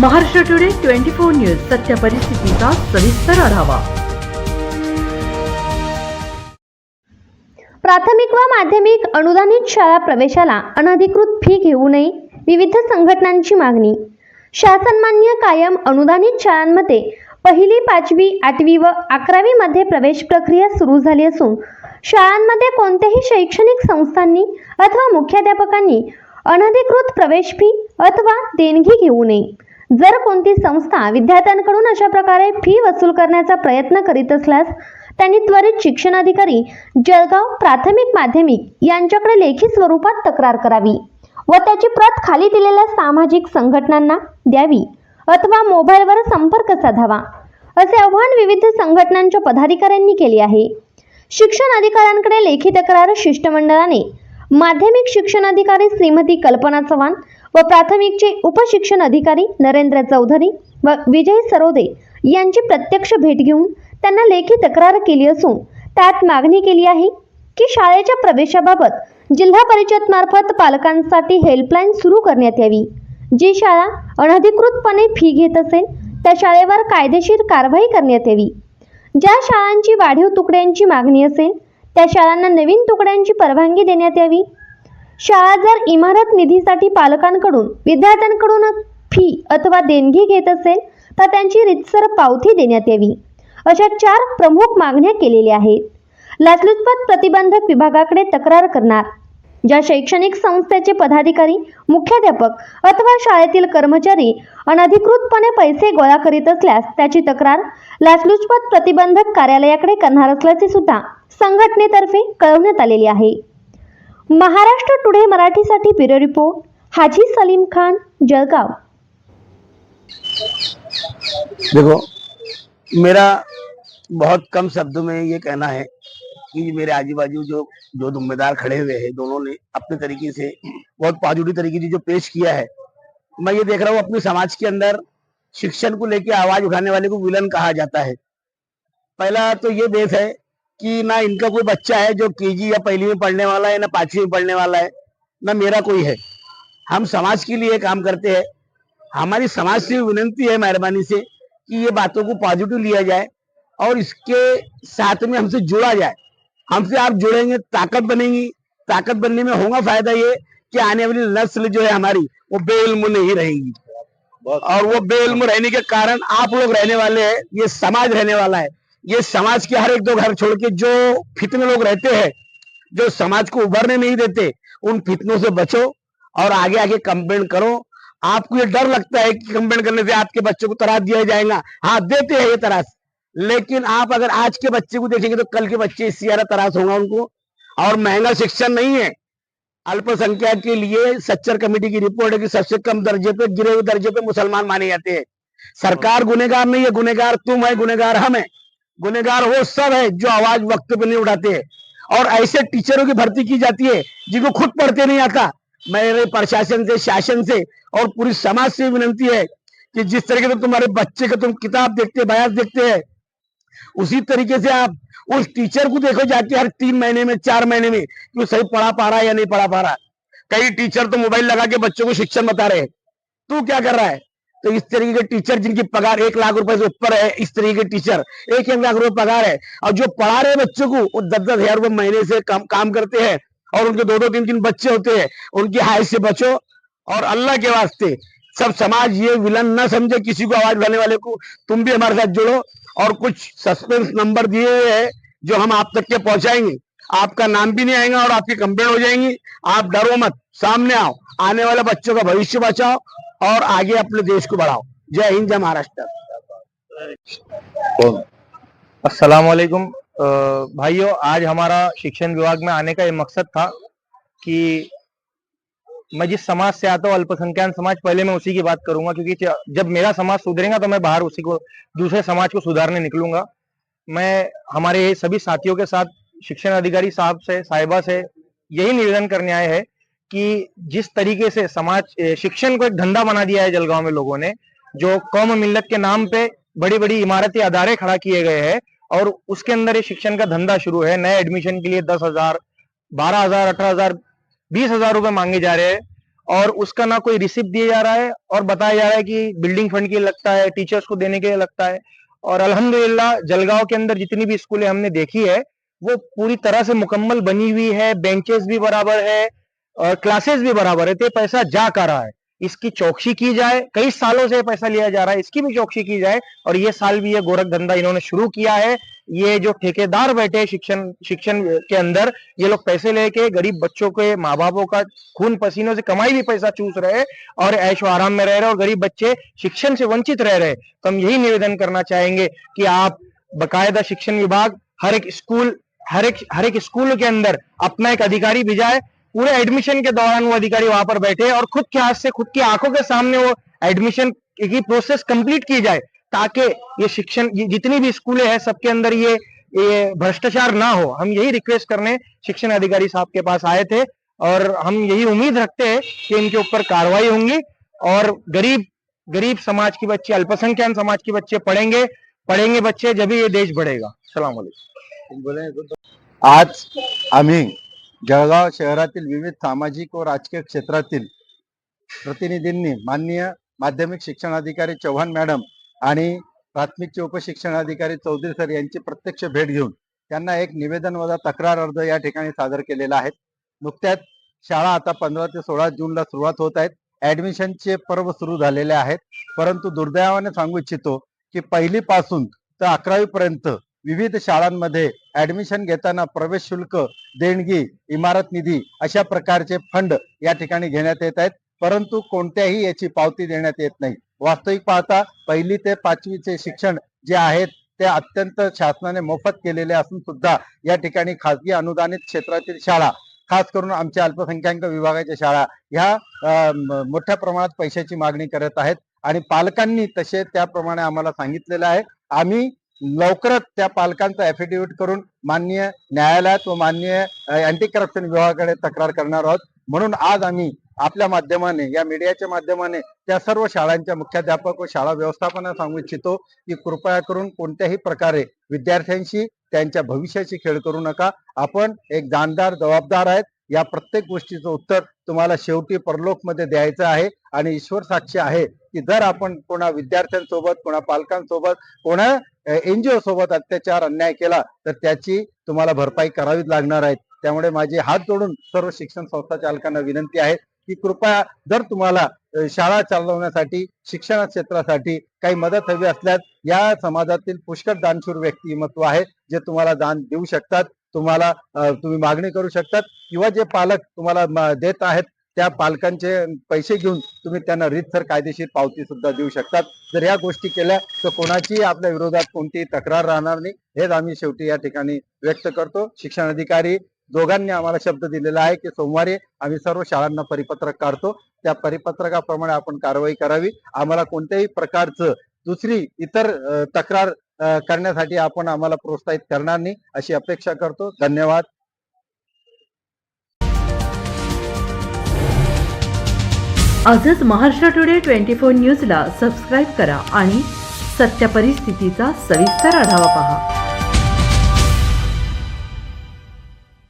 Maharashtra today twenty four news सत्य परिस्थितीचा सविस्तर आढावा. प्राथमिक व माध्यमिक अनुदानित शाळा प्रवेशाला अनधिकृत फी घेऊ नये विविध संघटनांची मागणी. शासनमान्य कायम अनुदानित शाळांमध्ये पहिली पाचवी आठवी व अकरावी मध्ये प्रवेश प्रक्रिया सुरू झाली असून शाळांमध्ये कोणत्याही शैक्षणिक संस्थांनी अथवा मुख्याध्यापकांनी अनधिकृत प्रवेश फी अथवा देणगी घेऊ नये. जर कोणती संस्था विद्यार्थ्यांकडून अशा प्रकारे फी वसूल करण्याचा प्रयत्न करीत असल्यास त्यांनी त्वरित शिक्षण अधिकारी जळगाव प्राथमिक माध्यमिक यांच्याकडे लेखी स्वरूपात तक्रार करावी व त्याची प्रत खाली दिलेल्या सामाजिक संघटनांना द्यावी अथवा मोबाईलवर संपर्क साधावा असे आव्हान विविध संघटनांच्या पदाधिकाऱ्यांनी केले आहे. शिक्षण अधिकाऱ्यांकडे लेखी तक्रार शिष्टमंडळाने माध्यमिक शिक्षण अधिकारी श्रीमती कल्पना चव्हाण व प्राथमिकचे उपशिक्षण अधिकारी नरेंद्र चौधरी व विजय सरोदे यांची प्रत्यक्ष भेट घेऊन त्यांना लेखी तक्रार केली असून त्यात मागणी केली आहे की शाळेच्या प्रवेशाबाबत जिल्हा परिषद मार्फत पालकांसाठी हेल्पलाईन सुरू करण्यात यावी. जी शाळा अनधिकृतपणे फी घेत असेल त्या शाळेवर कायदेशीर कारवाई करण्यात यावी. ज्या शाळांची वाढीव तुकड्यांची मागणी असेल त्या शाळांना नवीन तुकड्यांची परवानगी देण्यात यावी. शाळा जर इमारत निधीसाठी पालकांकडून विद्यार्थ्यांकडून फी अथवा देणगी घेत असेल तर त्यांची रितसर पावती देण्यात यावी. अशा चार प्रमुख मागण्या केलेल्या आहेत. लाचलुचपत प्रतिबंधक विभागाकडे तक्रार करणार ज्या शैक्षणिक संस्थेचे पदाधिकारी मुख्याध्यापक अथवा शाळेतील कर्मचारी अनधिकृतपणे पैसे गोळा करीत असल्यास त्याची तक्रार लाचलुचपत प्रतिबंधक कार्यालयाकडे करणार असल्याचे सुद्धा संघटनेतर्फे कळवण्यात आलेले आहे. महाराष्ट्र टुडे मराठीसाठी ब्युरो रिपोर्ट, हाजी सलीम खान, जळगाव. देखो, मेरा बहुत कम शब्दों में ये कहना है कि मेरे आजू बाजू जो जो जिम्मेदार खड़े हुए हैं, दोनों ने अपने तरीके से, बहुत पॉजिटिव तरीके से जो पेश किया है, मैं ये देख रहा हूँ अपने समाज के अंदर शिक्षण को लेकर आवाज़ उठाने वाले को विलन कहा जाता है। पहला तो ये देश है कि ना इनका कोई बच्चा है जो केजी या पहली में पढ़ने वाला है ना पांचवी में पढ़ने वाला है ना मेरा कोई है। हम समाज के लिए काम करते हैं। हमारी समाज से विनंती है मेहरबानी से कि ये बातों को पॉजिटिव लिया जाए और इसके साथ में हमसे जुड़ा जाए। हमसे आप जुड़ेंगे ताकत बनेगी। ताकत बनने में होगा फ़ायदा ये कि आने वाली नस्ल जो है हमारी वो बेइल्म नहीं रहेगी। और वो बेइल्म रहने के कारण आप लोग रहने वाले हैं ये समाज रहने वाला है। ये समाज के हर एक दो घर छोड़ के जो फितने लोग रहते हैं, जो समाज को उभरने नहीं देते, उन फितनों से बचो और आगे आगे कंप्लेन करो। आपको ये डर लगता है कि कंप्लेन करने से आपके बच्चों को तराश दिया जाएगा। हाँ देते हैं ये तराश, लेकिन आप अगर आज के बच्चे को देखेंगे तो कल के बच्चे इससे ज़्यादा तराश होगा उनको। और महँगा शिक्षण नहीं है। अल्पसंख्यक के लिए सच्चर कमेटी की रिपोर्ट है कि सबसे कम दर्जे पे, गिरे हुए दर्जे पे मुसलमान माने जाते हैं। सरकार गुनेगार नहीं है गुनेगार तुम है गुनेगार हम है। गुनेगार वो सब है जो आवाज़ वक्त पे नहीं उठाते हैं। और ऐसे टीचरों की भर्ती की जाती है, जिनको खुद पढ़ते नहीं आता। मेरे प्रशासन से, शासन से और पूरी समाज से विनंती है कि जिस तरीके से तुम्हारे बच्चे का तुम किताब देखते बयास देखते हैं, उसी तरीके से आप उस टीचर को देखो जाके हर तीन महीने में, चार महीने में कि वो सही पढ़ा पा रहा है या नहीं पढ़ा पा रहा। कई टीचर तो मोबाइल लगा के बच्चों को शिक्षण बता रहे हैं। तू क्या कर रहा है? तो इस तरीके के टीचर जिनकी पगार एक लाख रुपए से ऊपर है, इस तरीके के टीचर एक एक लाख रुपए पगार है। और जो पढ़ा रहे बच्चों को, वो दस दस हज़ार रुपए महीने से काम काम करते हैं और उनके दो दो, तीन तीन बच्चे होते हैं, उनकी हाइट से बचो और अल्लाह के वास्ते सब समाज ये विलन न समझे किसी को आवाज़ उठाने वाले को, तुम भी हमारे साथ जुड़ो और कुछ सस्पेंस नंबर दिए हुए हैं जो हम आप तक के पहुंचाएँगे। आपका नाम भी नहीं आएगा और आपकी कंप्लेन हो जाएँगी। आप डरो मत, सामने आओ, आने वाले बच्चों का भविष्य बचाओ और आगे अपने देश को बढ़ाओ। जय हिंद जय महाराष्ट्र। अस्सलाम वालेकुम। भाइयों आज हमारा शिक्षण विभाग में आने का ये मकसद था कि मैं जिस समाज से आता हूँ अल्पसंख्यक समाज पहले मैं उसी की बात करूँगा क्योंकि जब मेरा समाज सुधरेगा तो मैं बाहर उसी को दूसरे समाज को सुधारने निकलूँगा। मैं हमारे सभी साथियों के साथ शिक्षण अधिकारी साहब से साहिबा से यही निवेदन करने आए हैं कि जिस तरीके से समाज शिक्षण को एक धंधा बना दिया है जलगांव में लोगों ने, जो कौम मिल्लत के नाम पे बड़ी बड़ी इमारती, अदारे खड़ा किए गए हैं और उसके अंदर ये शिक्षण का धंधा शुरू है। नए एडमिशन के लिए दस हज़ार, बारह हज़ार, अठारह हज़ार, बीस हज़ार रुपए मांगे जा रहे हैं और उसका ना कोई रिसिप्ट दिया जा रहा है और बताया जा रहा है कि बिल्डिंग फंड के लगता है टीचर्स को देने के लिए लगता है और अल्हम्दुलिल्लाह जलगांव के अंदर जितनी भी स्कूलें हमने देखी है, वो पूरी तरह से मुकम्मल बनी हुई है बेंचेस भी बराबर है और क्लासेस भी बराबर है तो पैसा जा कर रहा है? इसकी चौकसी की जाए, कई सालों से पैसा लिया जा रहा है, इसकी भी चौकसी की जाए, और ये साल भी ये गोरख धंधा इन्होंने शुरू किया है, ये जो ठेकेदार बैठे हैं शिक्षण शिक्षण के अंदर, ये लोग पैसे लेके गरीब बच्चों के माँ बापों का खून पसीनों से कमाई भी पैसा चूस रहे और ऐशो आराम में रह रहे और गरीब बच्चे शिक्षण से वंचित रह रहे तो हम यही निवेदन करना चाहेंगे कि आप बकायदा शिक्षण विभाग, हर एक स्कूल, हर एक हर एक स्कूल के अंदर अपना एक अधिकारी भिजाए पूरे एडमिशन के दौरान वो अधिकारी वहाँ पर बैठे और खुद के हाथ से, खुद की आँखों के सामने वो एडमिशन की प्रोसेस कंप्लीट की जाए, ताकि ये शिक्षण जितनी भी स्कूलें हैं, सबके अंदर ये ये भ्रष्टाचार ना हो। हम यही रिक्वेस्ट करने शिक्षण अधिकारी साहब के पास आए थे और हम यही उम्मीद रखते हैं कि इनके ऊपर कार्रवाई होंगी और गरीब गरीब समाज के बच्चे, अल्पसंख्यक समाज के बच्चे पढ़ेंगे पढ़ेंगे बच्चे, जब ये देश बढ़ेगा। सलाम आज आम्ही जळगाव शहरातील विविध सामाजिक व राजकीय क्षेत्रातील प्रतिनिधींनी माननीय माध्यमिक शिक्षणाधिकारी चव्हाण मॅडम आणि प्राथमिकचे उपशिक्षणाधिकारी चौधरी सर यांची प्रत्यक्ष भेट घेऊन त्यांना एक निवेदन वजा तक्रार अर्ज या ठिकाणी सादर केलेला आहे. नुकत्याच शाळा आता पंधरा ते सोळा जूनला सुरुवात होत आहेत. ऍडमिशनचे पर्व सुरू झालेले आहेत. परंतु दुर्दैवाने सांगू इच्छितो की पहिली पासून तर अकरावी पर्यंत विविध शाळांमध्ये ऍडमिशन घेताना प्रवेश शुल्क देणगी इमारत निधी अशा प्रकारचे फंड या ठिकाणी घेण्यात येत आहेत. परंतु कोणत्याही याची पावती देण्यात येत नाही. वास्तविक पाहता पहिली ते पाचवीचे शिक्षण जे आहेत ते अत्यंत शासनाने मोफत केलेले असून सुद्धा या ठिकाणी खासगी अनुदानित क्षेत्रातील शाळा खास करून आमच्या अल्पसंख्याक विभागाच्या शाळा ह्या मोठ्या प्रमाणात पैशाची मागणी करत आहेत. आणि पालकांनी तसे त्याप्रमाणे आम्हाला सांगितलेलं आहे. आम्ही लवकरच त्या पालकांचा ऍफिडेव्हिट करून माननीय न्यायालयात व माननीय अँटी करप्शन विभागाकडे तक्रार करणार आहोत. म्हणून आज आम्ही आपल्या माध्यमाने या मीडियाच्या माध्यमाने त्या सर्व शाळांच्या मुख्याध्यापक व शाळा व्यवस्थापना सांगू इच्छितो की कृपया करून कोणत्याही प्रकारे विद्यार्थ्यांशी त्यांच्या भविष्याशी खेळ करू नका. आपण एक जाणदार जबाबदार आहेत. या प्रत्येक गोष्टीचं उत्तर तुम्हाला शेवटी परलोकमध्ये द्यायचं आहे आणि ईश्वर साक्षी आहे की जर आपण कोणा विद्यार्थ्यांसोबत कोणा पालकांसोबत कोणा एनजीओ सोबत अत्याचार अन्याय केला तर त्याची तुम्हाला भरपाई करावीच लागणार आहे त्यामुळे माझी हात जोडून सर्व शिक्षण संस्था चालकांना विनंती आहे की कृपया जर तुम्हाला शाळा चालवण्यासाठी शिक्षण क्षेत्रासाठी काही मदत हवी असल्यास या समाजातील पुष्कळ दानशूर व्यक्तिमत्व आहे जे तुम्हाला दान देऊ शकतात. तुम्हाला तुम्ही मागणी करू शकतात किंवा जे पालक तुम्हाला देत आहेत त्या पालकांचे पैसे घेऊन तुम्ही त्यांना रीतसर कायदेशीर पावती सुद्धा देऊ शकतात. जर या गोष्टी केल्या तर कोणाचीही आपल्या विरोधात कोणतीही तक्रार राहणार नाही. हेच आम्ही शेवटी या ठिकाणी व्यक्त करतो. शिक्षण अधिकारी दोघांनी आम्हाला शब्द दिलेला आहे की सोमवारी आम्ही सर्व शाळांना परिपत्रक काढतो. त्या परिपत्रकाप्रमाणे आपण कारवाई करावी. आम्हाला कोणत्याही प्रकारचं दुसरी इतर तक्रार करण्यासाठी आपण आम्हाला प्रोत्साहित करणार नाही अशी अपेक्षा करतो. धन्यवाद. आजच महाराष्ट्र टुडे ट्वेंटी फोर न्यूजला सबस्क्राईब करा आणि सत्य परिस्थितीचा सविस्तर आढावा पहा.